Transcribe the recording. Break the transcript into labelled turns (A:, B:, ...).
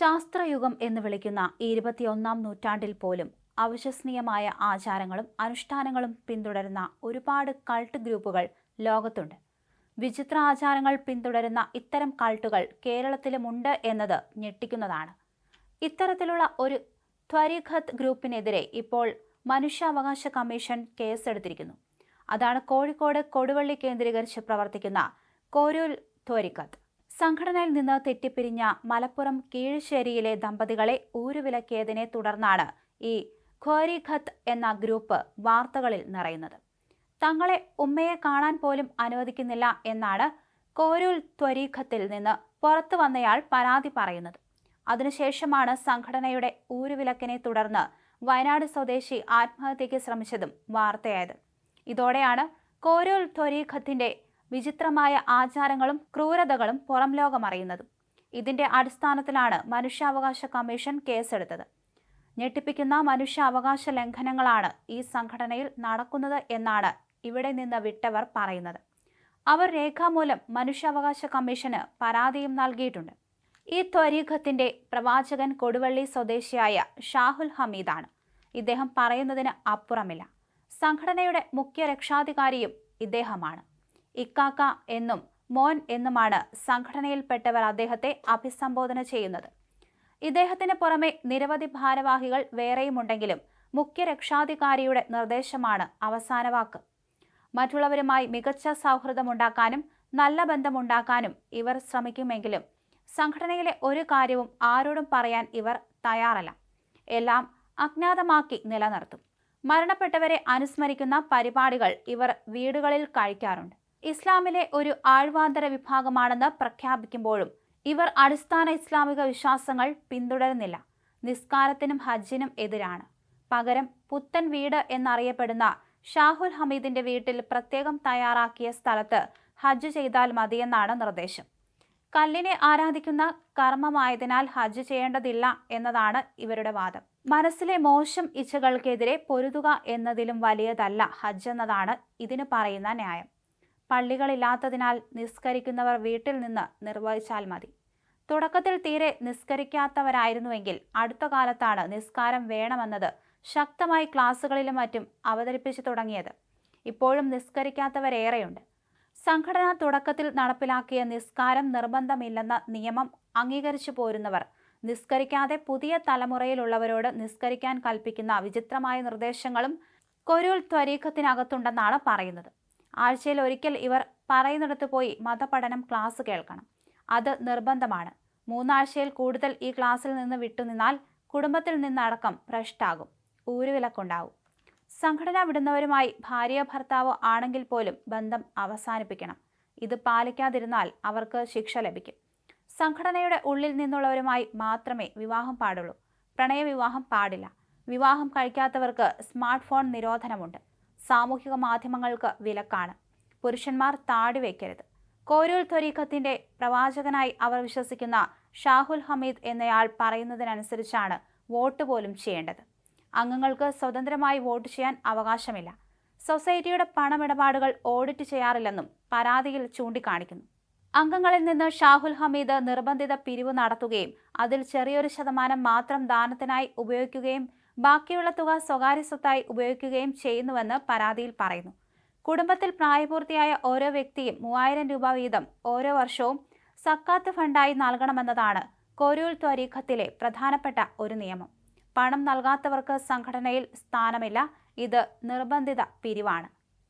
A: ശാസ്ത്രയുഗം എന്ന് വിളിക്കുന്ന ഇരുപത്തിയൊന്നാം നൂറ്റാണ്ടിൽ പോലും അവിശ്വസനീയമായ ആചാരങ്ങളും അനുഷ്ഠാനങ്ങളും പിന്തുടരുന്ന ഒരുപാട് കൾട്ട് ഗ്രൂപ്പുകൾ ലോകത്തുണ്ട്. വിചിത്ര ആചാരങ്ങൾ പിന്തുടരുന്ന ഇത്തരം കൾട്ടുകൾ കേരളത്തിലുമുണ്ട് എന്നത് ഞെട്ടിക്കുന്നതാണ്. ഇത്തരത്തിലുള്ള ഒരു ത്വരിഖത്ത് ഗ്രൂപ്പിനെതിരെ ഇപ്പോൾ മനുഷ്യാവകാശ കമ്മീഷൻ കേസെടുത്തിരിക്കുന്നു. അതാണ് കോഴിക്കോട് കൊടുവള്ളി കേന്ദ്രീകരിച്ച് പ്രവർത്തിക്കുന്ന കോരൂൽ ത്വരിഖത്ത് സംഘടനയിൽ നിന്ന് തെറ്റിപ്പിരിഞ്ഞ മലപ്പുറം കീഴ്ശ്ശേരിയിലെ ദമ്പതികളെ ഊരുവിലക്കിയതിനെ തുടർന്നാണ് ഈ ഖോരിഖത്ത് എന്ന ഗ്രൂപ്പ് വാർത്തകളിൽ നിറയുന്നത്. തങ്ങളെ ഉമ്മയെ കാണാൻ പോലും അനുവദിക്കുന്നില്ല എന്നാണ് കോരൂൽ ത്വരീഖത്തിൽ നിന്ന് പുറത്തു വന്നയാൾ പരാതി പറയുന്നത്. അതിനുശേഷമാണ് സംഘടനയുടെ ഊരുവിലക്കിനെ തുടർന്ന് വയനാട് സ്വദേശി ആത്മഹത്യയ്ക്ക് ശ്രമിച്ചതും വാർത്തയായത്. ഇതോടെയാണ് കോരൂൽ ത്വരീഖത്തിന്റെ വിചിത്രമായ ആചാരങ്ങളും ക്രൂരതകളും പുറം ലോകമറിയുന്നതും. ഇതിന്റെ അടിസ്ഥാനത്തിലാണ് മനുഷ്യാവകാശ കമ്മീഷൻ കേസെടുത്തത്. ഞെട്ടിപ്പിക്കുന്ന മനുഷ്യാവകാശ ലംഘനങ്ങളാണ് ഈ സംഘടനയിൽ നടക്കുന്നത് എന്നാണ് ഇവിടെ നിന്ന് വിട്ടവർ പറയുന്നത്. അവർ രേഖാമൂലം മനുഷ്യാവകാശ കമ്മീഷന് പരാതിയും നൽകിയിട്ടുണ്ട്. ഈ ത്വരീഖത്തിന്റെ പ്രവാചകൻ കൊടുവള്ളി സ്വദേശിയായ ഷാഹുൽ ഹമീദാണ്. ഇദ്ദേഹം പറയുന്നതിന് അപ്പുറമില്ല. സംഘടനയുടെ മുഖ്യ രക്ഷാധികാരിയും ഇദ്ദേഹമാണ്. ഇക്കാക്ക എന്നും മോൻ എന്നുമാണ് സംഘടനയിൽപ്പെട്ടവർ അദ്ദേഹത്തെ അഭിസംബോധന ചെയ്യുന്നത്. ഇദ്ദേഹത്തിന് പുറമെ നിരവധി ഭാരവാഹികൾ വേറെയുമുണ്ടെങ്കിലും മുഖ്യ രക്ഷാധികാരിയുടെ നിർദ്ദേശമാണ് അവസാന വാക്ക്. മറ്റുള്ളവരുമായി മികച്ച സൗഹൃദമുണ്ടാക്കാനും നല്ല ബന്ധമുണ്ടാക്കാനും ഇവർ ശ്രമിക്കുമെങ്കിലും സംഘടനയിലെ ഒരു കാര്യവും ആരോടും പറയാൻ ഇവർ തയ്യാറല്ല. എല്ലാം അജ്ഞാതമാക്കി നിലനിർത്തും. മരണപ്പെട്ടവരെ അനുസ്മരിക്കുന്ന പരിപാടികൾ ഇവർ വീടുകളിൽ കഴിക്കാറുണ്ട്. ഇസ്ലാമിലെ ഒരു ആഴ്വാന്തര വിഭാഗമാണെന്ന് പ്രഖ്യാപിക്കുമ്പോഴും ഇവർ അടിസ്ഥാന ഇസ്ലാമിക വിശ്വാസങ്ങൾ പിന്തുടരുന്നില്ല. നിസ്കാരത്തിനും ഹജ്ജിനും എതിരാണ്. പകരം പുത്തൻ വീട് എന്നറിയപ്പെടുന്ന ഷാഹുൽ ഹമീദിന്റെ വീട്ടിൽ പ്രത്യേകം തയ്യാറാക്കിയ സ്ഥലത്ത് ഹജ്ജ് ചെയ്താൽ മതിയെന്നാണ് നിർദ്ദേശം. കല്ലിനെ ആരാധിക്കുന്ന കർമ്മമായതിനാൽ ഹജ്ജ് ചെയ്യേണ്ടതില്ല എന്നതാണ് ഇവരുടെ വാദം. മനസ്സിലെ മോശം ഇച്ഛകൾക്കെതിരെ പൊരുതുക എന്നതിലും വലിയതല്ല ഹജ്ജ് എന്നതാണ് ഇതിന് പറയുന്ന ന്യായം. പള്ളികളില്ലാത്തതിനാൽ നിസ്കരിക്കുന്നവർ വീട്ടിൽ നിന്ന് നിർവഹിച്ചാൽ മതി. തുടക്കത്തിൽ തീരെ നിസ്കരിക്കാത്തവരായിരുന്നുവെങ്കിൽ അടുത്ത കാലത്താണ് നിസ്കാരം വേണമെന്നത് ശക്തമായി ക്ലാസ്സുകളിലും മറ്റും അവതരിപ്പിച്ചു തുടങ്ങിയത്. ഇപ്പോഴും നിസ്കരിക്കാത്തവരേറെയുണ്ട്. സംഘടന തുടക്കത്തിൽ നടപ്പിലാക്കിയ നിസ്കാരം നിർബന്ധമില്ലെന്ന നിയമം അംഗീകരിച്ചു പോരുന്നവർ നിസ്കരിക്കാതെ പുതിയ തലമുറയിലുള്ളവരോട് നിസ്കരിക്കാൻ കൽപ്പിക്കുന്ന വിചിത്രമായ നിർദ്ദേശങ്ങളും കൊരൂൽ ത്വരീഖത്തിനകത്തുണ്ടെന്നാണ് പറയുന്നത്. ആഴ്ചയിൽ ഒരിക്കൽ ഇവർ പറയുന്നിടത്ത് പോയി മതപഠനം ക്ലാസ് കേൾക്കണം. അത് നിർബന്ധമാണ്. മൂന്നാഴ്ചയിൽ കൂടുതൽ ഈ ക്ലാസ്സിൽ നിന്ന് വിട്ടുനിന്നാൽ കുടുംബത്തിൽ നിന്നടക്കം ഭ്രഷ്ടാകും. ഊരുവിലക്കുണ്ടാവും സംഘടന വിടുന്നവരുമായി ഭാര്യ ഭർത്താവോ ആണെങ്കിൽ പോലും ബന്ധം അവസാനിപ്പിക്കണം. ഇത് പാലിക്കാതിരുന്നാൽ അവർക്ക് ശിക്ഷ ലഭിക്കും. സംഘടനയുടെ ഉള്ളിൽ നിന്നുള്ളവരുമായി മാത്രമേ വിവാഹം പാടുള്ളൂ. പ്രണയവിവാഹം പാടില്ല. വിവാഹം കഴിക്കാത്തവർക്ക് സ്മാർട്ട് ഫോൺ നിരോധനമുണ്ട്. സാമൂഹിക മാധ്യമങ്ങൾക്ക് വിലക്കാണ്. പുരുഷന്മാർ താടി വയ്ക്കരുത് കോരൂൽ ത്വരീഖത്തിന്റെ പ്രവാചകനായി അവർ വിശ്വസിക്കുന്ന ഷാഹുൽ ഹമീദ് എന്നയാൾ പറയുന്നതിനനുസരിച്ചാണ് വോട്ട് പോലും ചെയ്യേണ്ടത്. അംഗങ്ങൾക്ക് സ്വതന്ത്രമായി വോട്ട് ചെയ്യാൻ അവകാശമില്ല. സൊസൈറ്റിയുടെ പണമിടപാടുകൾ ഓഡിറ്റ് ചെയ്യാറില്ലെന്നും പരാതിയിൽ ചൂണ്ടിക്കാണിക്കുന്നു. അംഗങ്ങളിൽ നിന്ന് ഷാഹുൽ ഹമീദ് നിർബന്ധിത പിരിവ് നടത്തുകയും അതിൽ ചെറിയൊരു ശതമാനം മാത്രം ദാനത്തിനായി ഉപയോഗിക്കുകയും ബാക്കിയുള്ള തുക സ്വകാര്യ സ്വത്തായി ഉപയോഗിക്കുകയും ചെയ്യുന്നുവെന്ന് പരാതിയിൽ പറയുന്നു. കുടുംബത്തിൽ പ്രായപൂർത്തിയായ ഓരോ വ്യക്തിയും മൂവായിരം രൂപ വീതം ഓരോ വർഷവും സക്കാത്ത് ഫണ്ടായി നൽകണമെന്നതാണ് കോരൂൽ ത്വരീഖത്തിലെ പ്രധാനപ്പെട്ട ഒരു നിയമം. പണം നൽകാത്തവർക്ക് സംഘടനയിൽ സ്ഥാനമില്ല. ഇത് നിർബന്ധിത പിരിവാണ്.